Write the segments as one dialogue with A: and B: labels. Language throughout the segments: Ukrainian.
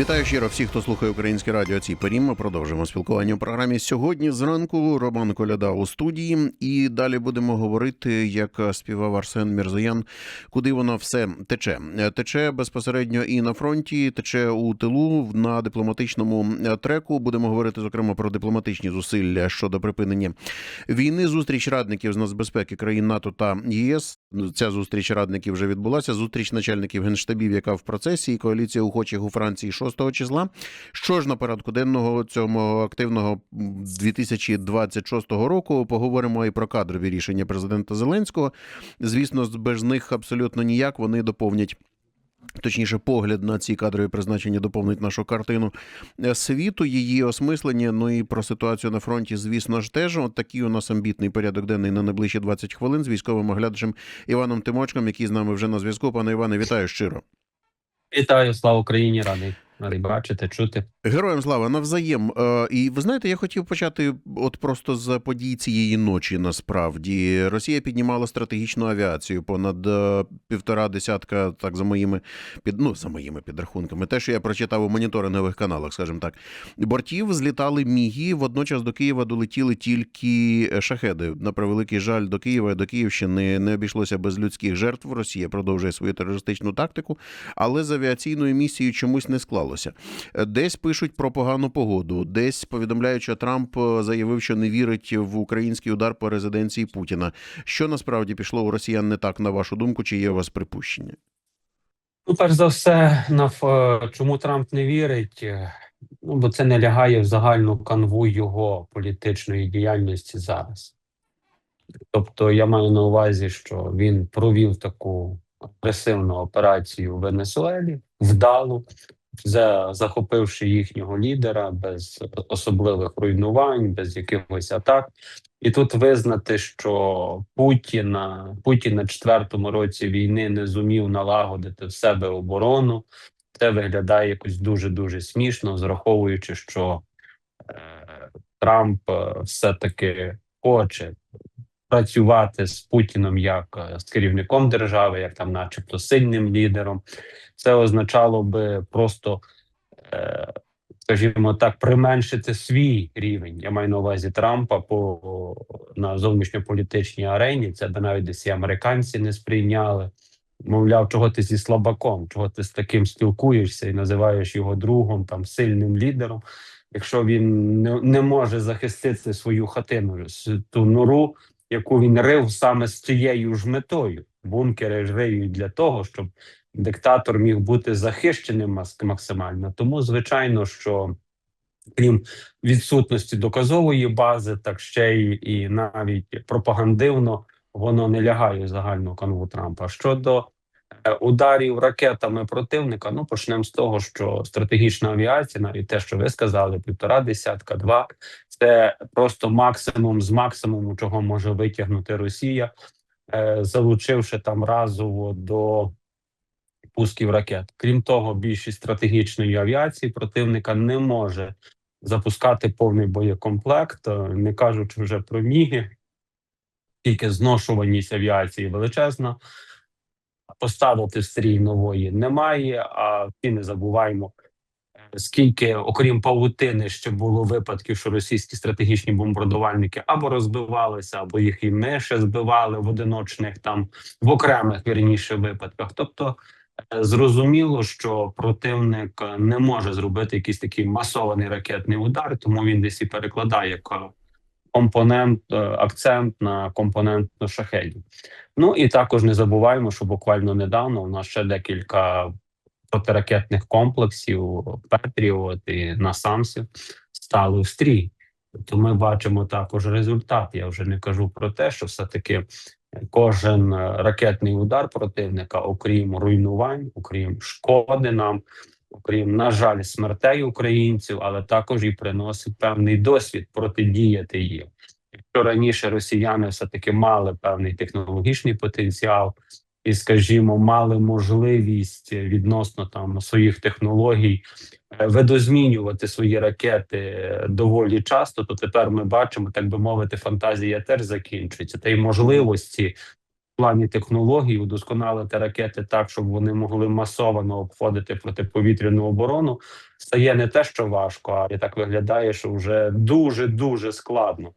A: Вітаю щиро всіх, хто слухає українське радіо. Ці порі ми продовжимо спілкування у програмі сьогодні. Зранку Роман Коляда у студії, і далі будемо говорити, як співав Арсен Мірзоян, куди воно все тече. Тече безпосередньо і на фронті, тече у тилу на дипломатичному треку. Будемо говорити зокрема про дипломатичні зусилля щодо припинення війни. Зустріч радників з нацбезпеки країн НАТО та ЄС. Ця зустріч радників вже відбулася. Зустріч начальників генштабів, яка в процесі, і коаліція охочих у Франції 6 числа. Що ж на порядку денного цього активного 2026 року поговоримо і про кадрові рішення президента Зеленського. Звісно, без них абсолютно ніяк вони доповнять. Точніше, погляд на ці кадрові призначення доповнить нашу картину е, світу, її осмислення. Ну і про ситуацію на фронті, звісно ж, теж. От такий у нас амбітний порядок денний на найближчі 20 хвилин з військовим оглядачем Іваном Тимочком, який з нами вже на зв'язку. Пане Іване, вітаю щиро.
B: Вітаю, слава Україні, радий радий бачити, чути.
A: Героям слава навзаєм. Е, І ви знаєте, я хотів почати от просто з подій цієї ночі. Насправді Росія піднімала стратегічну авіацію понад е, півтора десятка, так за моїми під ну за моїми підрахунками. Те, що я прочитав у моніторингових каналах, скажімо так, бортів злітали міги. Водночас до Києва долетіли тільки шахеди. На превеликий жаль до Києва, до Київщини не обійшлося без людських жертв. Росія продовжує свою терористичну тактику, але з авіаційною місією чомусь не склалося. Десь пишуть про погану погоду, десь повідомляють, що Трамп е, заявив, що не вірить в український удар по резиденції Путіна. Що насправді пішло у росіян не так, на вашу думку, чи є у вас припущення?
B: Ну, перш за все, на ф- чому Трамп не вірить? Е, Ну, бо це не лягає в загальну канву його політичної діяльності зараз. Тобто, я маю на увазі, що він провів таку агресивну операцію в Венесуелі, вдалу, за захопивши їхнього лідера без особливих руйнувань, без якихось атак. І тут визнати, що Путіна Путін на четвертому році війни не зумів налагодити в себе оборону. Це виглядає якось дуже дуже смішно, зраховуючи, що е, Трамп е, все-таки хоче працювати з Путіном як е, з керівником держави, як там, начебто, сильним лідером. Це означало би просто, е, скажімо так, применшити свій рівень. Я маю на увазі Трампа по на зовнішньополітичній арені. Це би навіть десь і американці не сприйняли. Мовляв, чого ти зі слабаком, чого ти з таким спілкуєшся і називаєш його другом, там сильним лідером. Якщо він не, не може захистити свою хатину, ту нору, яку він рив саме з цією ж метою. Бункери ж риють для того, щоб диктатор міг бути захищеним максимально. Тому, звичайно, що крім відсутності доказової бази, так ще й і навіть пропагандивно воно не лягає в загальну канву Трампа. Щодо ударів ракетами противника, ну почнемо з того, що стратегічна авіація, навіть те, що ви сказали, півтора десятка, два це просто максимум з максимуму, чого може витягнути Росія, е, залучивши там разово до пусків ракет. Крім того, більшість стратегічної авіації противника не може запускати повний боєкомплект, е, не кажучи вже про міги, тільки зношуваність авіації величезна. Поставити стрій нової немає. А і не забуваємо, е, скільки, окрім павутини, ще було випадків, що російські стратегічні бомбардувальники або розбивалися, або їх і ми збивали в одиночних там в окремих вірніше випадках. Тобто е, зрозуміло, що противник е, не може зробити якийсь такий масований ракетний удар, тому він десь і перекладає компонент, е, акцент на компонент шахедів. Ну і також не забуваємо, що буквально недавно у нас ще декілька протиракетних комплексів Петріот і Насамсів стали в стрій. Тобто ми бачимо також результат. Я вже не кажу про те, що все-таки кожен е, ракетний удар противника, окрім руйнувань, окрім шкоди нам, окрім, на жаль, смертей українців, але також і приносить певний досвід протидіяти їм. Якщо раніше росіяни все таки мали певний технологічний потенціал, і, скажімо, мали можливість відносно там своїх технологій е, видозмінювати свої ракети е, доволі часто, то тепер ми бачимо, так би мовити, фантазія теж закінчується. Та й можливості плані технологій удосконалити ракети так, щоб вони могли масово обходити протиповітряну оборону, стає не те, що важко, а так виглядає, що вже дуже дуже складно.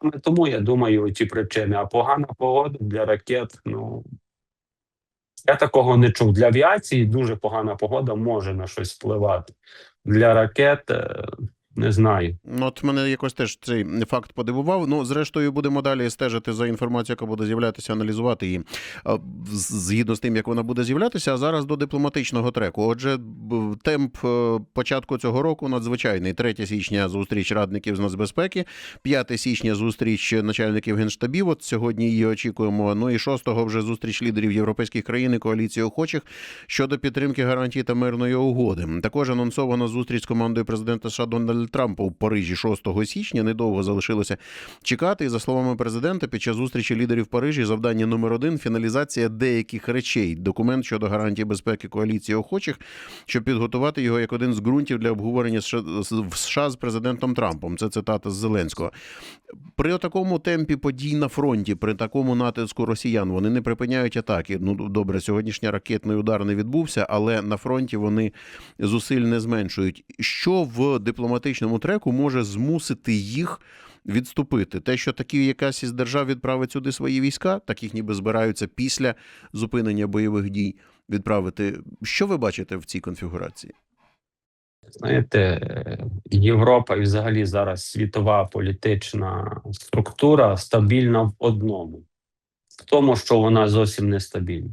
B: Саме тому я думаю, ці причини. А погана погода для ракет. Ну я такого не чув. Для авіації дуже погана погода може на щось впливати. Для ракет е, не знаю.
A: От мене якось теж цей факт подивував. Ну, зрештою, будемо далі стежити за інформацією, яка буде з'являтися, аналізувати її згідно з тим, як вона буде з'являтися. А зараз до дипломатичного треку. Отже, темп е, початку цього року надзвичайний. 3 січня зустріч радників з нацбезпеки, 5 січня зустріч начальників генштабів. От сьогодні її очікуємо. Ну і 6-го вже зустріч лідерів європейських країн і коаліції охочих щодо підтримки гарантій та мирної угоди. Також анонсована зустріч з командою президента США Дональда Трампа у Парижі 6 січня. Недовго залишилося чекати. І за словами президента, під час зустрічі лідерів Парижі завдання номер один фіналізація деяких речей. Документ щодо гарантій безпеки коаліції охочих, щоб підготувати його як один з ґрунтів для обговорення в США з президентом Трампом. Це цитата з Зеленського. При такому темпі подій на фронті, при такому натиску росіян, вони не припиняють атаки. Ну добре, сьогоднішній ракетний удар не відбувся, але на фронті вони зусиль не зменшують. Що в дипломатичному треку може змусити їх відступити? Те, що такі якась із держав відправить сюди свої війська, так їх ніби збираються після зупинення бойових дій відправити. Що ви бачите в цій конфігурації?
B: Знаєте, Європа і взагалі зараз світова політична структура стабільна в одному, в тому, що вона зовсім не стабільна.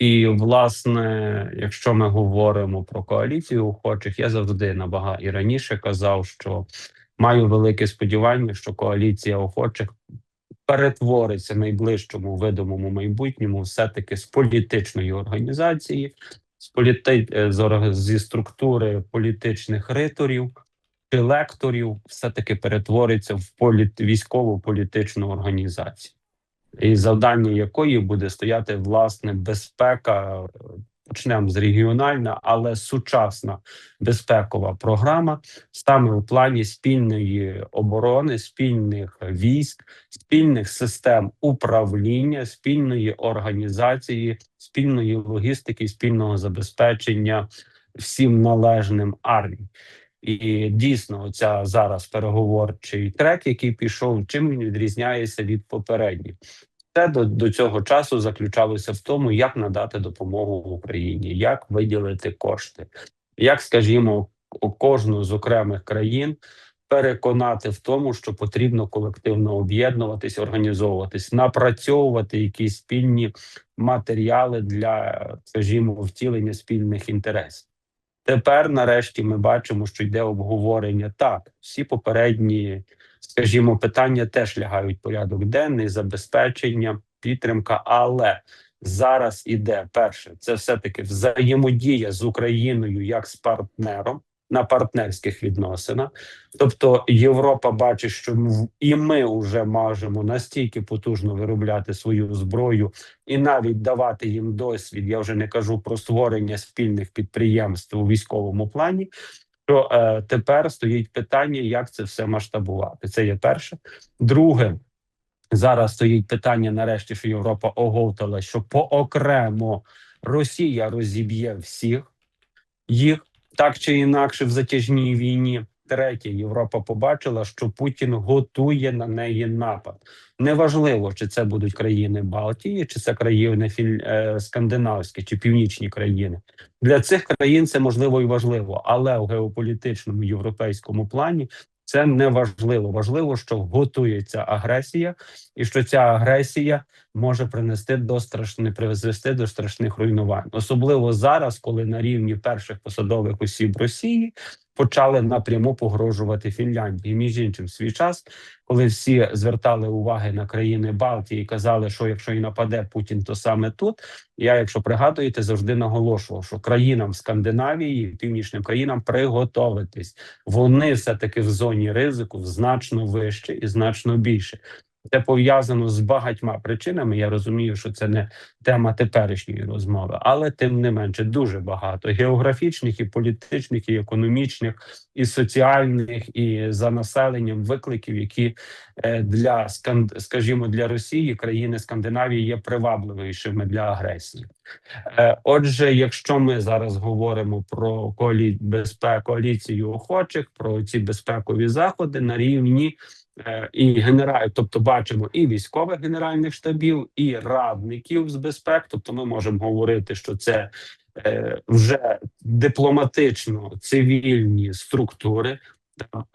B: І, власне, якщо ми говоримо про коаліцію охочих, я завжди набагато і раніше казав, що маю велике сподівання, що коаліція охочих перетвориться в найближчому видимому майбутньому все-таки з політичної організації, з політи... е, зі структури політичних риторів чи лекторів, все-таки перетвориться в політ... військову політичну організацію, і завдання якої буде стояти власне безпека. Почнемо з регіональна, але сучасна безпекова програма саме у плані спільної оборони, спільних військ, спільних систем управління, спільної організації, спільної логістики, спільного забезпечення всім належним армії. І дійсно, ця зараз переговорчий трек, який пішов, чим він відрізняється від попередніх. Це до, до цього часу заключалося в тому, як надати допомогу Україні, як виділити кошти, як, скажімо, кожну з окремих країн переконати в тому, що потрібно колективно об'єднуватись, організовуватись, напрацьовувати якісь спільні матеріали для, скажімо, втілення спільних інтересів. Тепер, нарешті, ми бачимо, що йде обговорення. Так, всі попередні, скажімо, питання теж лягають порядок денний, забезпечення, підтримка, але зараз іде перше, це все-таки взаємодія з Україною як з партнером на партнерських відносинах. Тобто Європа бачить, що і ми вже можемо настільки потужно виробляти свою зброю і навіть давати їм досвід. Я вже не кажу про створення спільних підприємств у військовому плані. Що е, тепер стоїть питання, як це все масштабувати. Це є перше. Друге, зараз стоїть питання, нарешті, що Європа оговтала, що поокремо Росія розіб'є всіх їх так чи інакше в затяжній війні. Третє, Європа побачила, що Путін готує на неї напад. Неважливо, чи це будуть країни Балтії, чи це країни е, скандинавські, чи північні країни. Для цих країн це можливо і важливо, але в геополітичному європейському плані це не важливо. Важливо, що готується агресія, і що ця агресія може принести до страшних призвести до страшних руйнувань, особливо зараз, коли на рівні перших посадових осіб Росії почали напряму погрожувати Фінляндії. Між іншим, свій час, коли всі звертали уваги на країни Балтії і казали, що якщо і нападе Путін, то саме тут. Я, якщо пригадуєте, завжди наголошував, що країнам Скандинавії, північним країнам приготовитись. Вони все таки в зоні ризику значно вище і значно більше. Це пов'язано з багатьма причинами. Я розумію, що це не тема теперішньої розмови, але тим не менше дуже багато географічних, і політичних, і економічних, і соціальних, і за населенням викликів, які е, для скажімо, для Росії країни Скандинавії є привабливішими для агресії. Е, Отже, якщо ми зараз говоримо про коалі... безпеку коаліцію охочих, про ці безпекові заходи на рівні і генераль, тобто бачимо і військових генеральних штабів, і радників з безпек. Тобто, ми можемо говорити, що це е, вже дипломатично цивільні структури.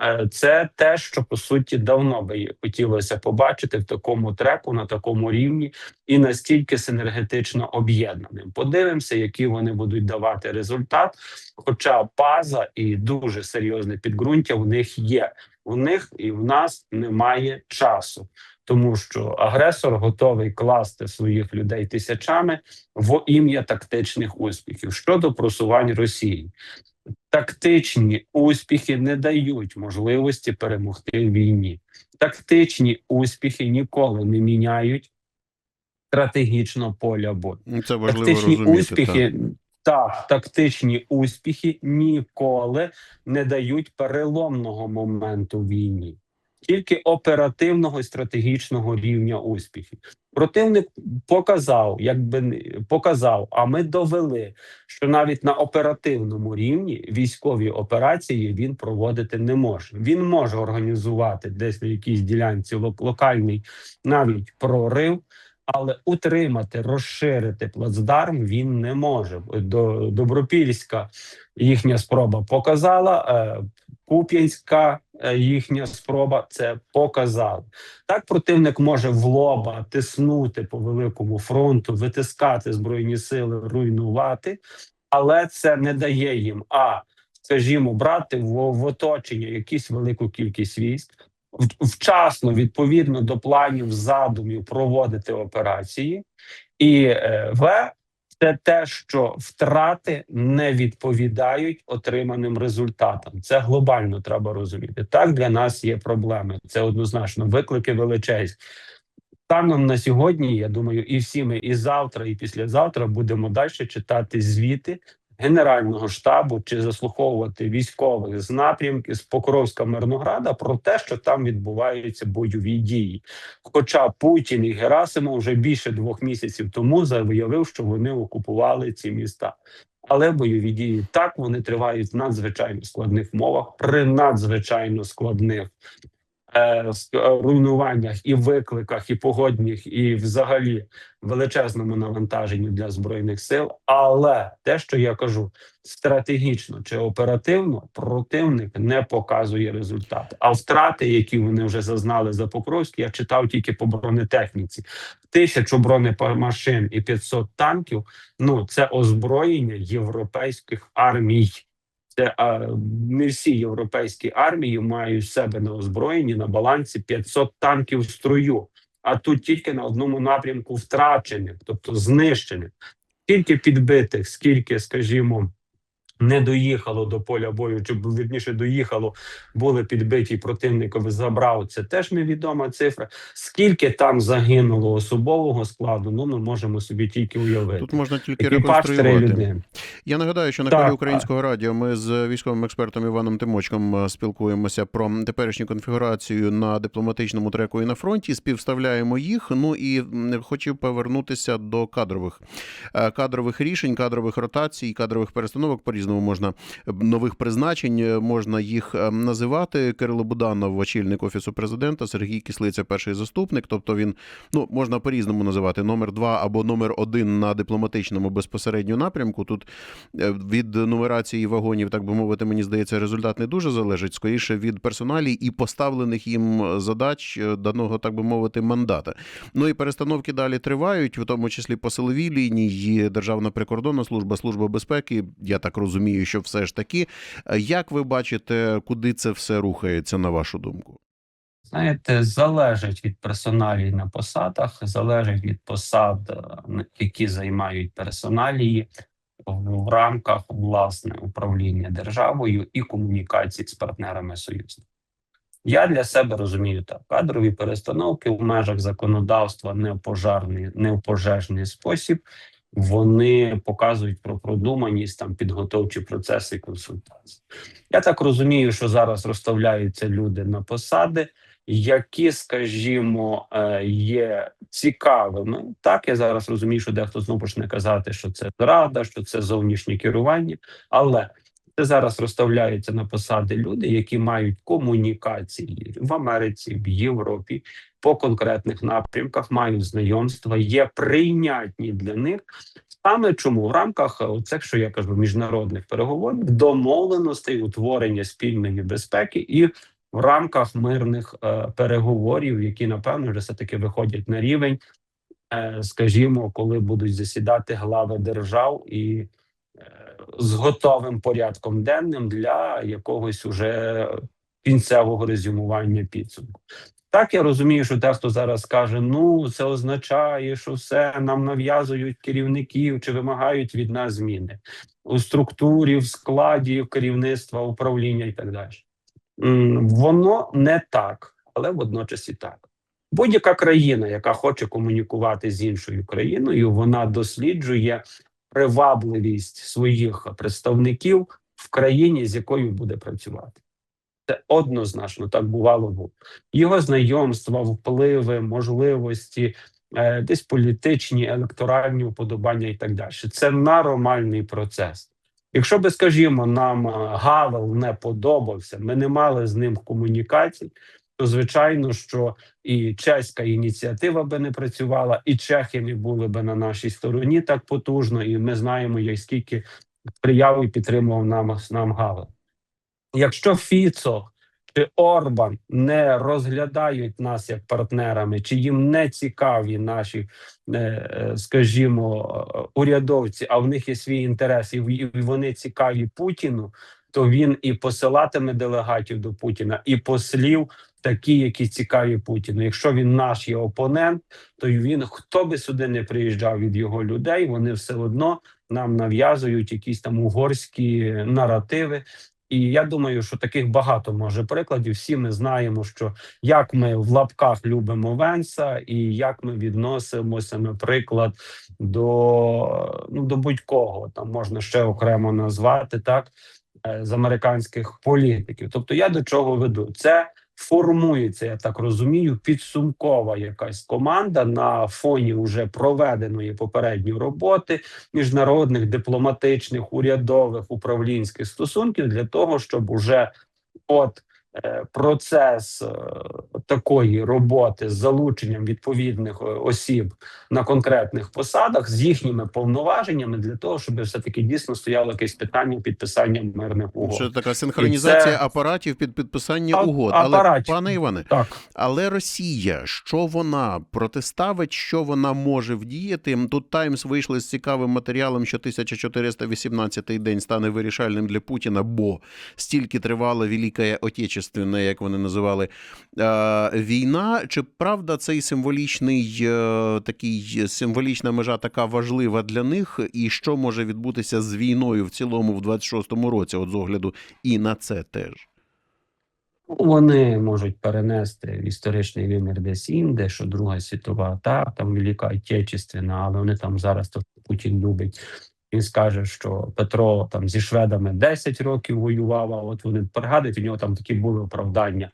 B: Е, Це те, що по суті давно би хотілося побачити в такому треку на такому рівні і настільки синергетично об'єднаним. Подивимося, які вони будуть давати результат. Хоча база і дуже серйозне підґрунтя в них є. У них і в нас немає часу, тому що агресор готовий класти своїх людей тисячами в ім'я тактичних успіхів щодо просувань Росії. Тактичні успіхи не дають можливості перемогти в війні. Тактичні успіхи ніколи не міняють стратегічно поля бою.
A: Це важливо
B: Тактичні
A: розуміти.
B: успіхи, так. Тактичні успіхи ніколи не дають переломного моменту війні, тільки оперативного і стратегічного рівня успіхів. Противник показав, якби показав, а ми довели, що навіть на оперативному рівні військові операції він проводити не може. Він може організувати десь на якійсь ділянці локальний навіть прорив, але утримати, розширити плацдарм він не може. До Добропільська їхня спроба показала. е, Куп'янська е, їхня спроба це показала. Так противник може в лоба тиснути по великому фронту, витискати збройні сили, руйнувати, але це не дає їм а скажімо, брати в, в оточення якусь велику кількість військ, вчасно відповідно до планів задумів проводити операції, і е, в це те, що втрати не відповідають отриманим результатам. Це глобально треба розуміти. Так для нас є проблеми. Це однозначно виклики величезні. Станом на сьогодні, я думаю, і всі ми і завтра, і післязавтра будемо далі читати звіти Генерального штабу чи заслуховувати військових з напрямків з Покровська Мирнограда про те, що там відбуваються бойові дії. Хоча Путін і Герасимов вже більше двох місяців тому заявив, що вони окупували ці міста. Але бойові дії так вони тривають в надзвичайно складних мовах, при надзвичайно складних ск- руйнуваннях і викликах, і погодних, і взагалі величезному навантаженню для збройних сил. Але те, що я кажу, стратегічно чи оперативно противник не показує результат. А втрати, які вони вже зазнали за Покровськ, я читав тільки по бронетехніці. Тисячу бронемашин і 500 танків. Ну це озброєння європейських армій. Це а, не всі європейські армії мають в себе на озброєнні на балансі 500 танків в строю. А тут тільки на одному напрямку втрачених, тобто знищених. Скільки підбитих, скільки, скажімо, не доїхало до поля бою, чи вірніше доїхало, були підбиті противникові забрав. Це теж невідома цифра. Скільки там загинуло особового складу? Ну ми можемо собі тільки уявити.
A: Тут можна тільки
B: Екіпаж
A: реконструювати. Я нагадаю, що на
B: Так,
A: українського радіо ми з військовим експертом Іваном Тимочком е, спілкуємося про теперішню конфігурацію на дипломатичному треку і на фронті. Співставляємо їх. Ну і хотів повернутися до кадрових е, кадрових рішень, кадрових ротацій, кадрових перестановок. По різному можна е, нових призначень, е, можна їх е, називати. Кирило Буданов, очільник офісу президента, Сергій Кислиця, перший заступник. Тобто він ну можна по різному називати номер два або номер один на дипломатичному безпосередньо напрямку. Тут від нумерації вагонів, так би мовити, мені здається, результат не дуже залежить. Скоріше від персоналі і поставлених їм задач даного, так би мовити, мандата. Ну і перестановки далі тривають, в тому числі по силовій лінії, Державна прикордонна служба, служба безпеки. Я так розумію, що все ж таки. Е, Як ви бачите, куди це все рухається, на вашу думку?
B: Знаєте, залежить від персоналій на посадах, залежить від посад, е, які займають персоналії в, рамках власне управління державою і комунікації з партнерами союзників. Я для себе розумію так: кадрові перестановки в межах законодавства не в пожежний спосіб. Вони показують про продуманість там підготовчі процеси консультації. Я так розумію, що зараз розставляються люди на посади, які, скажімо, е, є цікавими. Так, я зараз розумію, що дехто знову почне казати, що це зрада, що це зовнішнє керування, але зараз розставляються на посади люди, які мають комунікації в Америці, в Європі по конкретних напрямках, мають знайомства, є прийнятні для них. Саме чому в рамках оцих, що я кажу, міжнародних переговорів, домовленостей утворення спільної безпеки і в рамках мирних е, переговорів, які напевно вже все таки виходять на рівень, е, скажімо, коли будуть засідати глави держав і е, з готовим порядком денним для якогось уже кінцевого резюмування підсумку. Так, я розумію, що дехто зараз каже: ну це означає, що все нам нав'язують керівників чи вимагають від нас зміни у структурі, в складі керівництва, управління і так далі. Воно не так, але водночас і так. Будь-яка країна, яка хоче комунікувати з іншою країною, вона досліджує привабливість своїх представників в країні, з якою буде працювати. Це однозначно так бувало. Його знайомства, впливи, можливості, е, десь політичні, електоральні уподобання і так далі. Це нормальний процес. Якщо би, скажімо, нам е, Гавел не подобався, ми не мали з ним комунікацій, то звичайно, що і чеська ініціатива би не працювала, і чехи не були би на нашій стороні так потужно, і ми знаємо, як скільки сприяв і підтримував нам, нам Гавел. Якщо Фіцо чи Орбан не розглядають нас як партнерами, чи їм не цікаві наші, е, е, скажімо, урядовці, а в них є свій інтерес, і вони цікаві Путіну, то він і посилатиме делегатів до Путіна, і послів такі, які цікаві Путіну. Якщо він наш є опонент, то він хто би сюди не приїжджав від його людей, вони все одно нам нав'язують якісь там угорські наративи. І я думаю, що таких багато може прикладів. Всі ми знаємо, що як ми в лапках любимо Венса, і як ми відносимося, наприклад, до ну до будь-кого там можна ще окремо назвати так е, з американських політиків. Тобто, я до чого веду це. Формується, я так розумію, підсумкова якась команда на фоні вже проведеної попередньої роботи міжнародних дипломатичних, урядових управлінських стосунків для того, щоб уже от процес е, такої роботи з залученням відповідних е, осіб на конкретних посадах з їхніми повноваженнями для того, щоб все таки дійсно стояло якесь питання підписання мирних угод.
A: Що така синхронізація
B: це-
A: апаратів під підписання
B: А-
A: угод. Але
B: апаратів.
A: пане Іване,
B: Так.
A: але Росія, що вона протиставить, що вона може вдіяти? Тут Таймс вийшли з цікавим матеріалом, що 1418 день стане вирішальним для Путіна, бо стільки тривала Велика Отечественна, як вони називали, війна. Чи правда цей символічний е, такий символічна межа така важлива для них? І що може відбутися з війною в цілому в 26-му році? От з огляду і на це теж.
B: Вони можуть перенести в історичний вимір десь інде, що Друга світова, так, там Велика Отечественна, але вони там зараз то Путін любить. Він скаже, що Петро там зі шведами 10 років воював, а от вони пригадують, у нього там такі були оправдання.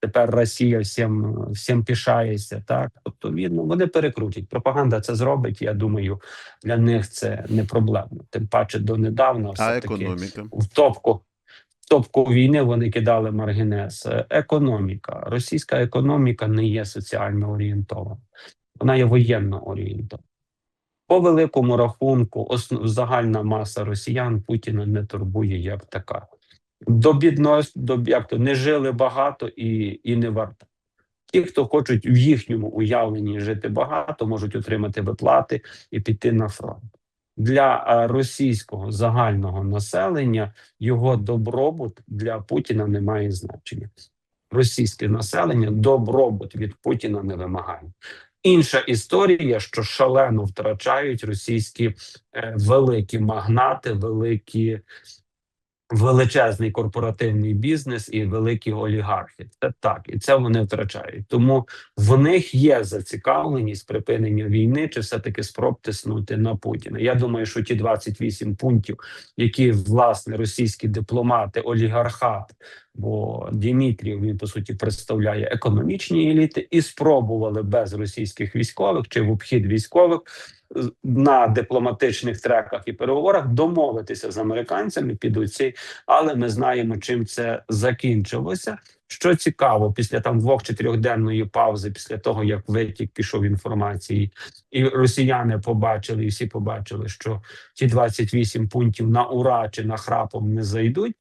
B: Тепер Росія всім, всім пішається, так. Тобто він ну, вони перекрутять. Пропаганда це зробить. Я думаю, для них це не проблема. Тим паче донедавна все таки
A: економіка?
B: в топку. Топку війни вони кидали маргінез. Е, Економіка. Російська економіка не є соціально орієнтована, вона є воєнно орієнтована. По великому рахунку, основ, загальна маса росіян Путіна не турбує як така. До бідності, до як то не жили багато і, і не варто. Ті, хто хочуть в їхньому уявленні жити багато, можуть отримати виплати і піти на фронт. Для російського загального населення його добробут для Путіна не має значення. Російське населення добробут від Путіна не вимагає. Інша історія, що шалено втрачають російські е, великі магнати, великі величезний корпоративний бізнес і великі олігархи. Це так, і це вони втрачають. Тому в них є зацікавленість припинення війни, чи все таки спроб тиснути на Путіна. Я думаю, що ті 28 пунктів, які власне російські дипломати, олігархат, бо Дімітрів він по суті представляє економічні еліти, і спробували без російських військових чи в обхід військових на дипломатичних треках і переговорах домовитися з американцями під оці, але ми знаємо, чим це закінчилося. Що цікаво, після там двох чи трьохденної паузи, після того як витік пішов інформації, і росіяни побачили, і всі побачили, що ті 28 пунктів на ура чи на храпом не зайдуть.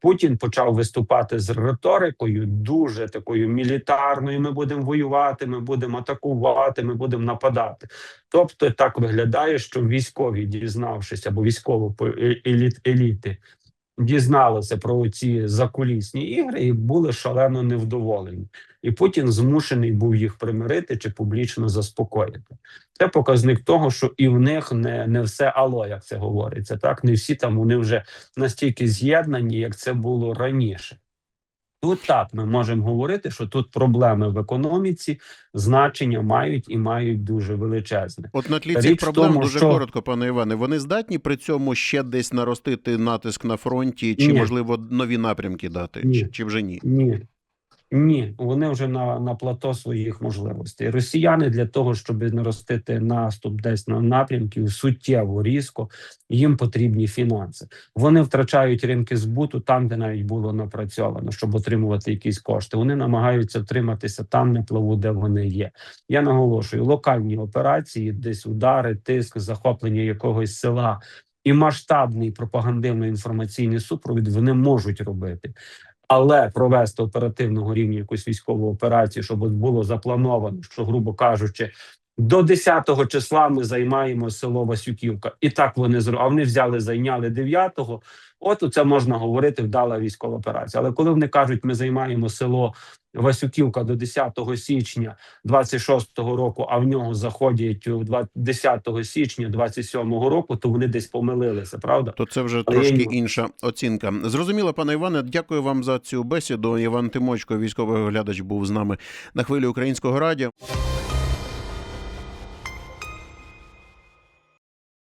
B: Путін почав виступати з риторикою дуже такою мілітарною. Ми будемо воювати, ми будемо атакувати, ми будемо нападати. Тобто так виглядає, що військові, дізнавшись або військово еліт, еліти, дізналися про ці закулісні ігри і були шалено невдоволені. І Путін змушений був їх примирити чи публічно заспокоїти. Це показник того, що і в них не, не все ало, як це говориться. Так не всі там вони вже настільки з'єднані, як це було раніше. Тут так ми можемо говорити, що тут проблеми в економіці значення мають і мають дуже величезне.
A: От на тлі цих проблем
B: тому,
A: дуже
B: що-
A: коротко, пане Іване. Вони здатні при цьому ще десь наростити натиск на фронті, чи
B: Ні.
A: можливо нові напрямки дати,
B: Ні.
A: чи, чи вже ні?
B: Ні. Ні, вони вже на, на плато своїх можливостей. Росіяни для того, щоб наростити наступ десь на напрямків суттєво різко, їм потрібні фінанси. Вони втрачають ринки збуту там, де навіть було напрацьовано, щоб отримувати якісь кошти. Вони намагаються втриматися там на плаву, де вони є. Я наголошую, локальні операції, десь удари, тиск, захоплення якогось села і масштабний пропагандивно-інформаційний супровід вони можуть робити. Але провести оперативного рівня якусь військову операцію, щоб було заплановано, що, грубо кажучи, до 10-го числа ми займаємо село Васюківка. І так вони зро... А вони взяли, зайняли 9-го. От це можна говорити, вдала військова операція. Але коли вони кажуть, ми займаємо село Васюківка до 10 січня 26-го року, а в нього заходять у 20 10 січня 27-го року, то вони десь помилилися, правда?
A: То це вже
B: Але
A: трошки
B: ні-
A: інша оцінка. Зрозуміло, пане Іване, дякую вам за цю бесіду. Іван Тимочко, військовий оглядач, був з нами на хвилі українського радіо.